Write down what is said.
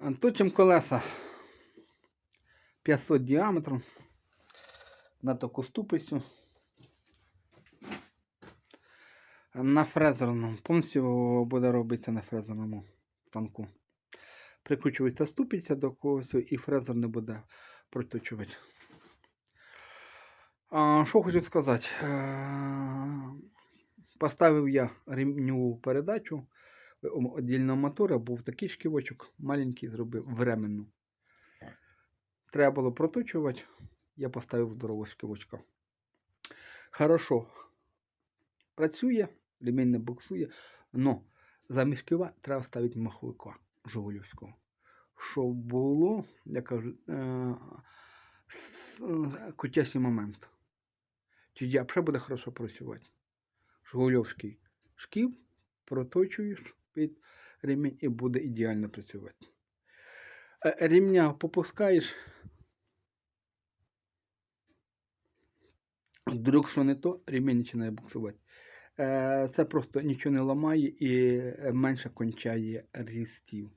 Точим колеса 500 діаметром на таку ступицю. На фрезерному. Повністю буде робитися на фрезерному станку. Прикручується ступиця до когось і фрезер не буде проточувати. А, що хочу сказати. Е, Поставив я ремню передачу отдільного мотора, був такий шківочок, маленький зробив временну. Треба було проточувати, я поставив здорового шківочка. Хорошо. Працює, ремінь не буксує, но замість шківа треба ставити маховика Жигулівського. Щоб було, я кажу, е- е, котясий момент. Тоді взагалі буде хорошо працювати. Жигульовський шків проточуєш під ремінь і буде ідеально працювати. Рівня попускаєш. Вдруг що не то, ремінь починає буксувати. Е, Це просто нічого не ламає і е, менше кончає різстів.